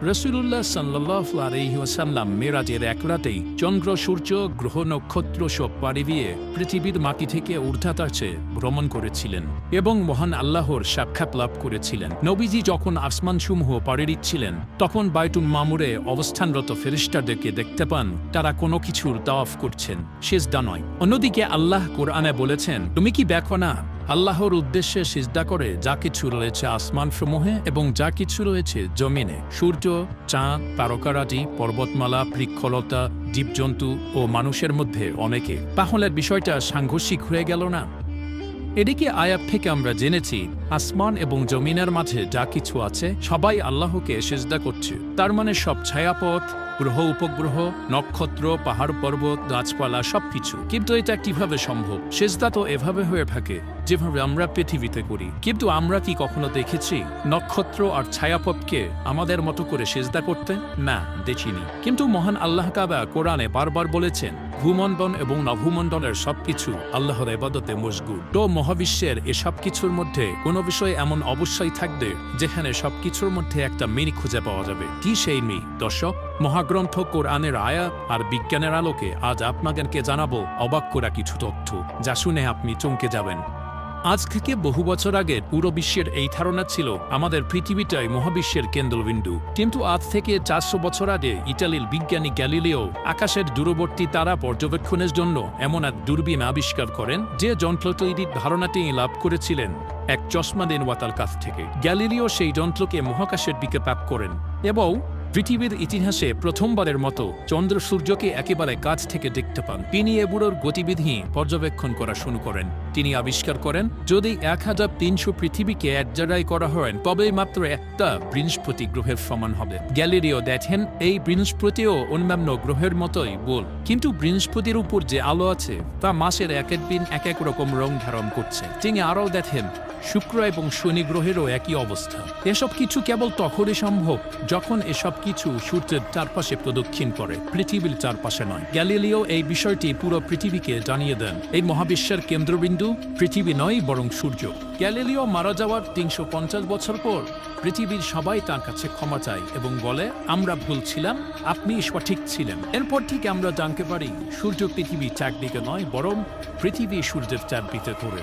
রসুল্লাহ সাল্লাহ আলহিহাসাল্লাম মেরাজের এক রাতেই চন্দ্র, সূর্য, গ্রহ, নক্ষত্র সব পাড়ি দিয়ে পৃথিবীর মাটি থেকে ঊর্ধ্বাকাশে ভ্রমণ করেছিলেন এবং মহান আল্লাহর সাক্ষাৎ লাভ করেছিলেন। নবীজি যখন আসমানসমূহ পাড়ি দিচ্ছিলেন, তখন বাইতুল মামুরে অবস্থানরত ফেরিস্টারদেরকে দেখতে পান, তারা কোনো কিছুর তাওয়াফ করছেন, সেজদা নয়। অন্যদিকে আল্লাহ কোরআনে বলেছেন, তুমি কি দেখো না আল্লাহর উদ্দেশ্যে সিজদা করে যা কিছু রয়েছে আসমান সমূহে এবং যা কিছু রয়েছে জমিনে। সূর্য, চাঁদ তারকারাজি পর্বতমালা, বৃক্ষলতা, জীবজন্তু ও মানুষের মধ্যে অনেকে। তাহলে বিষয়টা সাংঘর্ষিক হয়ে গেল না? এদিকে আয়াত থেকে আমরা জেনেছি, আসমান এবং জমিনের মাঝে যা কিছু আছে, সবাই আল্লাহকে সেজদা করছে। তার মানে সব ছায়াপথ, গ্রহ উপগ্রহ, নক্ষত্র, পাহাড় পর্বত, গাছপালা, সবকিছু। কিন্তু এটা কীভাবে সম্ভব? সেজদা তো এভাবে হয়ে থাকে। যেভাবে আমরা পৃথিবীতে করি। কিন্তু আমরা কি কখনো দেখেছি নক্ষত্র আর ছায়াপথকে আমাদের মতো করে সেজদা করতে? না, দেখিনি। কিন্তু মহান আল্লাহ কাবা কোরআনে বারবার বলেছেন, ভূমণ্ডল এবং নভূমণ্ডলের সবকিছু আল্লাহর এবাদতে মশগুল। তো মহাবিশ্বের এসব কিছুর মধ্যে কোনো বিষয় এমন অবশ্যই থাকবে যেখানে সবকিছুর মধ্যে একটা মিল খুঁজে পাওয়া যাবে? কি সেই মি দর্শক, মহাগ্রন্থ, কোরআনের আয়া আর বিজ্ঞানের আলোকে আজ আপনাদেরকে জানাব অবাক করা কিছু তথ্য। যা শুনে আপনি চমকে যাবেন। আজ থেকে বহু বছর আগে পুরো বিশ্বের এই ধারণা ছিল আমাদের পৃথিবীটাই মহাবিশ্বের কেন্দ্রবিন্দু। কিন্তু আজ থেকে চারশো বছর আগে ইটালির বিজ্ঞানী গ্যালিলিও আকাশের দূরবর্তী তারা পর্যবেক্ষণের জন্য এমন এক দূরবীন আবিষ্কার করেন যে যন্ত্র তৈরির ধারণাটি লাভ করেছিলেন এক চশমা দেন ওয়াতার কাছ থেকে। গ্যালিলিও সেই যন্ত্রকে মহাকাশের দিকে প্যাপ করেন এবং পৃথিবীর ইতিহাসে প্রথমবারের মতো চন্দ্র সূর্যকে একেবারে কাছ থেকে দেখতে পান। তিনি এ বুড়োর গতিবিধি পর্যবেক্ষণ করা শুরু করেন। তিনি আবিষ্কার করেন, যদি এক হাজার তিনশো পৃথিবীকে এক জায়গায় করা হয় তবে মাত্র একটা বৃহস্পতি গ্রহের সমান হবে। গ্যালিরিও দেখেন, এই বৃহস্পতিও অন্যান্য গ্রহের মতোই বল। কিন্তু বৃহস্পতির উপর যে আলো আছে, তা মাসের এক এক দিন এক এক রকম রং ধারণ করছে। তিনি আরও দেখেন, শুক্র এবং শনি গ্রহেরও একই অবস্থা। এসব কিছু কেবল তখনই সম্ভব যখন এসব কিছু সূর্যের চারপাশে প্রদক্ষিণ করে, পৃথিবীর চারপাশে নয়। গ্যালিলিও এই বিষয়টি পুরো পৃথিবীকে জানিয়ে দেন। এই মহাবিশ্বের কেন্দ্রবিন্দু পৃথিবী নয় বরং সূর্য। গ্যালিলিও মারা যাওয়ার তিনশো পঞ্চাশ বছর পর পৃথিবীর সবাই তার কাছে ক্ষমা চায় এবং বলে, আমরা ভুল ছিলাম, আপনি সঠিক ছিলেন। এরপর থেকে আমরা জানতে পারি, সূর্য পৃথিবী চারদিকে নয়, বরং পৃথিবী সূর্যের চারদিকে ঘুরে।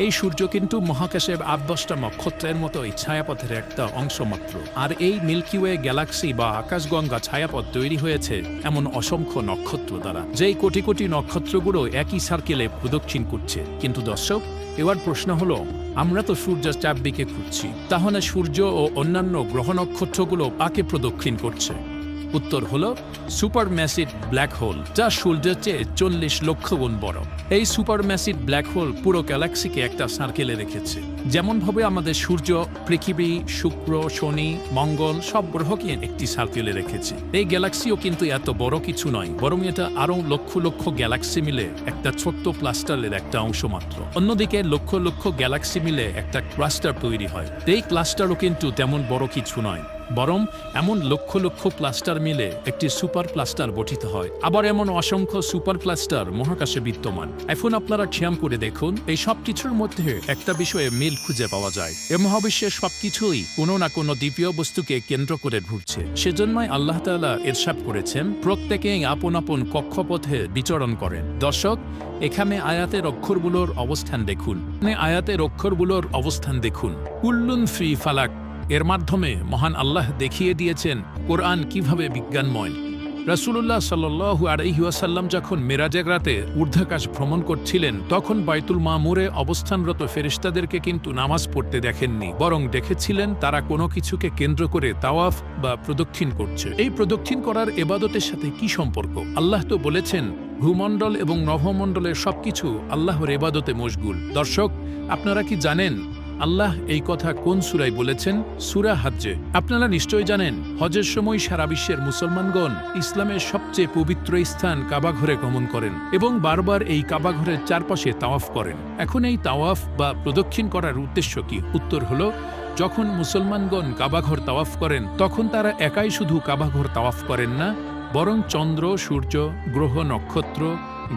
এই সূর্য কিন্তু মহাকাশের দশটা নক্ষত্রের মতো এই ছায়াপথের একটা অংশ মাত্র। আর এই মিল্কি ওয়ে গ্যালাক্সি বা আকাশগঙ্গা ছায়াপথ তৈরি হয়েছে এমন অসংখ্য নক্ষত্র দ্বারা। যেই কোটি কোটি নক্ষত্রগুলো একই সার্কেলে প্রদক্ষিণ করছে। কিন্তু দর্শক এবার প্রশ্ন হলো, আমরা তো সূর্যের চারদিকে খুঁজছি, তাহলে সূর্য ও অন্যান্য গ্রহ নক্ষত্রগুলো আকে প্রদক্ষিণ করছে? উত্তর হলো সুপার ম্যাসিড ব্ল্যাক হোল, যা সূর্যের চেয়ে চল্লিশ লক্ষ গুণ বড়। এই সুপার ম্যাসিড ব্ল্যাক হোল পুরো গ্যালাক্সিকে একটা সার্কেলে রেখেছে। যেমনভাবে আমাদের সূর্য, পৃথিবী, শুক্র, শনি, মঙ্গল সব গ্রহকে একটি সার্কেলে রেখেছে। এই গ্যালাক্সিও কিন্তু এত বড় কিছু নয়, বরং এটা আরও লক্ষ লক্ষ গ্যালাক্সি মিলে একটা ছোট্ট ক্লাস্টারের একটা অংশ মাত্র। অন্যদিকে লক্ষ লক্ষ গ্যালাক্সি মিলে একটা ক্লাস্টার তৈরি হয়। এই ক্লাস্টারও কিন্তু তেমন বড় কিছু নয়। বরং এমন লক্ষ লক্ষ প্লাস্টার মিলে একটি সুপার প্লাস্টার গঠিত হয়। আবার এমন অসংখ্য সুপার প্লাস্টার মহাকাশে বিদ্যমান। এখন আপনারা খেয়াল করে দেখুন, এই সব কিছুর মধ্যে একটা বিষয়ে মিল খুঁজে পাওয়া যায়। এ মহাবিশ্বের সবকিছুই কোনো না কোনো দিব্য বস্তুকে কেন্দ্র করে ঘুরছে। সেজন্যই আল্লাহ তাআলা এরশাদ করেছেন, প্রত্যেকেই আপন আপন কক্ষপথে বিচরণ করেন। দর্শক, এখানে আয়াতের অক্ষরগুলোর অবস্থান দেখুন। আয়াতের অক্ষরগুলোর অবস্থান দেখুন। কুল্লুন ফ্রি ফালাক। এর মাধ্যমে মহান আল্লাহ দেখিয়ে দিয়েছেন কোরআন কীভাবে বিজ্ঞানময়। রাসুল্লাহ সাল্লু আলহিউসাল্লাম যখন মেরাজের রাতে ঊর্ধ্বাকাশ ভ্রমণ করছিলেন, তখন বাইতুল মামুরে অবস্থানরত ফেরিস্তাদেরকে কিন্তু নামাজ পড়তে দেখেননি, বরং দেখেছিলেন তারা কোনো কিছুকে কেন্দ্র করে তাওয়াফ বা প্রদক্ষিণ করছে। এই প্রদক্ষিণ করার এবাদতের সাথে কি সম্পর্ক? আল্লাহ তো বলেছেন, ভূমণ্ডল এবং নভমণ্ডলের সবকিছু আল্লাহর এবাদতে মশগুল। দর্শক, আপনারা কি জানেন আল্লাহ এই কথা কোন সুরাই বলেছেন? সুরা হাজ্জে। আপনারা নিশ্চয় জানেন, হজের সময় সারা বিশ্বের মুসলমানগণ ইসলামের সবচেয়ে পবিত্র স্থান কাবাঘরে গমন করেন এবং বারবার এই কাবাঘরের চারপাশে তাওয়াফ করেন। এখন এই তাওয়াফ বা প্রদক্ষিণ করার উদ্দেশ্য কি? উত্তর হলো, যখন মুসলমানগণ কাবাঘর তাওয়াফ করেন, তখন তারা একাই শুধু কাবাঘর তাওয়াফ করেন না, বরং চন্দ্র, সূর্য, গ্রহ, নক্ষত্র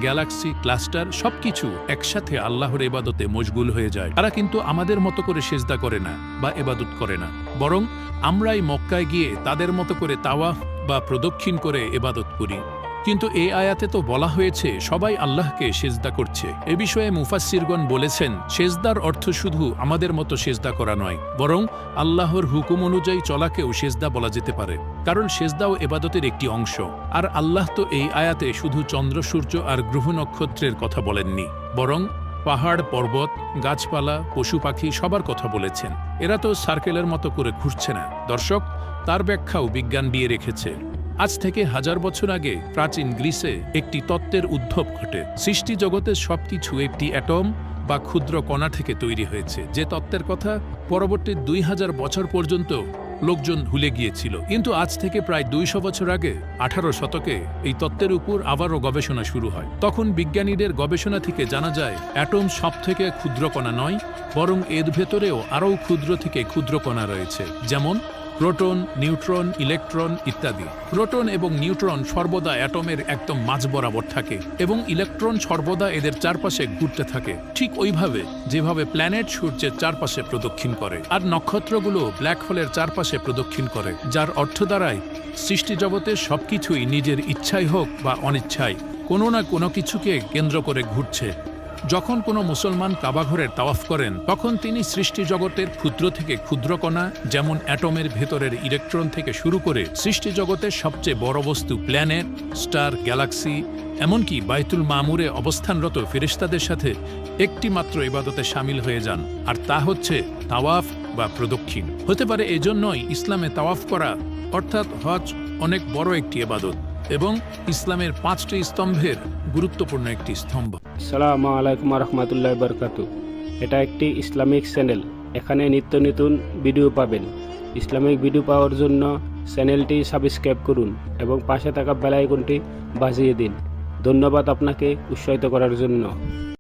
গ্যালাক্সি, ক্লাস্টার, সবকিছু একসাথে আল্লাহর এবাদতে মশগুল হয়ে যায়। তারা কিন্তু আমাদের মতো করে সেজদা করে না বা এবাদত করে না। বরং আমরাই মক্কায় গিয়ে তাদের মতো করে তাওয়াফ বা প্রদক্ষিণ করে এবাদত করি। কিন্তু এই আয়াতে তো বলা হয়েছে, সবাই আল্লাহকে সেজদা করছে। এ বিষয়ে মুফাসসিরগণ বলেছেন, সেজদার অর্থ শুধু আমাদের মতো সেজদা করা নয়, বরং আল্লাহর হুকুম অনুযায়ী চলাকেও সেজদা বলা যেতে পারে, কারণ সেজদাও এবাদতের একটি অংশ। আর আল্লাহ তো এই আয়াতে শুধু চন্দ্র, সূর্য আর গ্রহ নক্ষত্রের কথা বলেননি, বরং পাহাড়, পর্বত, গাছপালা, পশু পাখি সবার কথা বলেছেন। এরা তো সার্কেলের মতো করে ঘুরছে না। দর্শক, তার ব্যাখ্যাও বিজ্ঞান দিয়ে রেখেছে। আজ থেকে হাজার বছর আগে প্রাচীন গ্রিসে একটি তত্ত্বের উদ্ভব ঘটে। সৃষ্টি জগতের সবকিছু একটি অ্যাটম বা ক্ষুদ্র কণা থেকে তৈরি হয়েছে। যে তত্ত্বের কথা পরবর্তী দুই হাজার বছর পর্যন্ত লোকজন ভুলে গিয়েছিল। কিন্তু আজ থেকে প্রায় দুইশো বছর আগে, আঠারো শতকে, এই তত্ত্বের উপর আবারও গবেষণা শুরু হয়। তখন বিজ্ঞানীদের গবেষণা থেকে জানা যায়, অ্যাটম সব থেকে ক্ষুদ্র কণা নয়, বরং এর ভেতরেও আরও ক্ষুদ্র থেকে ক্ষুদ্র কণা রয়েছে। যেমন প্রোটন, নিউট্রন, ইলেকট্রন ইত্যাদি। প্রোটন এবং নিউট্রন সর্বদা অ্যাটমের একদম মাঝ বরাবর থাকে এবং ইলেকট্রন সর্বদা এদের চারপাশে ঘুরতে থাকে। ঠিক ওইভাবে যেভাবে প্ল্যানেট সূর্যের চারপাশে প্রদক্ষিণ করে। আর নক্ষত্রগুলো ব্ল্যাক হোলের চারপাশে প্রদক্ষিণ করে, যার অর্থ দ্বারাই সৃষ্টি জগতের সবকিছুই নিজের ইচ্ছাই হোক বা অনিচ্ছায় কোনো না কোনো কিছুকে কেন্দ্র করে ঘুরছে। যখন কোনো মুসলমান কাবাঘরের তাওয়াফ করেন, তখন তিনি সৃষ্টি জগতের ক্ষুদ্র থেকে ক্ষুদ্র কণা, যেমন অ্যাটমের ভেতরের ইলেকট্রন থেকে শুরু করে সৃষ্টি জগতের সবচেয়ে বড় বস্তু প্ল্যানেট স্টার গ্যালাক্সি এমনকি বাইতুল মামুরে অবস্থানরত ফেরেশতাদের সাথে একটি মাত্র ইবাদতে সামিল হয়ে যান, আর তা হচ্ছে তাওয়াফ বা প্রদক্ষিণ। হতে পারে এজন্যই ইসলামে তাওয়াফ করা, অর্থাৎ হজ, অনেক বড় একটি ইবাদত। এবং ইসলামের পাঁচটি স্তম্ভের গুরুত্বপূর্ণ একটি স্তম্ভ। সালাম আলাইকুম রহমতুল্লাহ বরকাতু। এটা একটি ইসলামিক চ্যানেল। এখানে নিত্য নতুন ভিডিও পাবেন। ইসলামিক ভিডিও পাওয়ার জন্য চ্যানেলটি সাবস্ক্রাইব করুন এবং পাশে থাকা বেলাইকনটি বাজিয়ে দিন। ধন্যবাদ আপনাকে উৎসাহিত করার জন্য।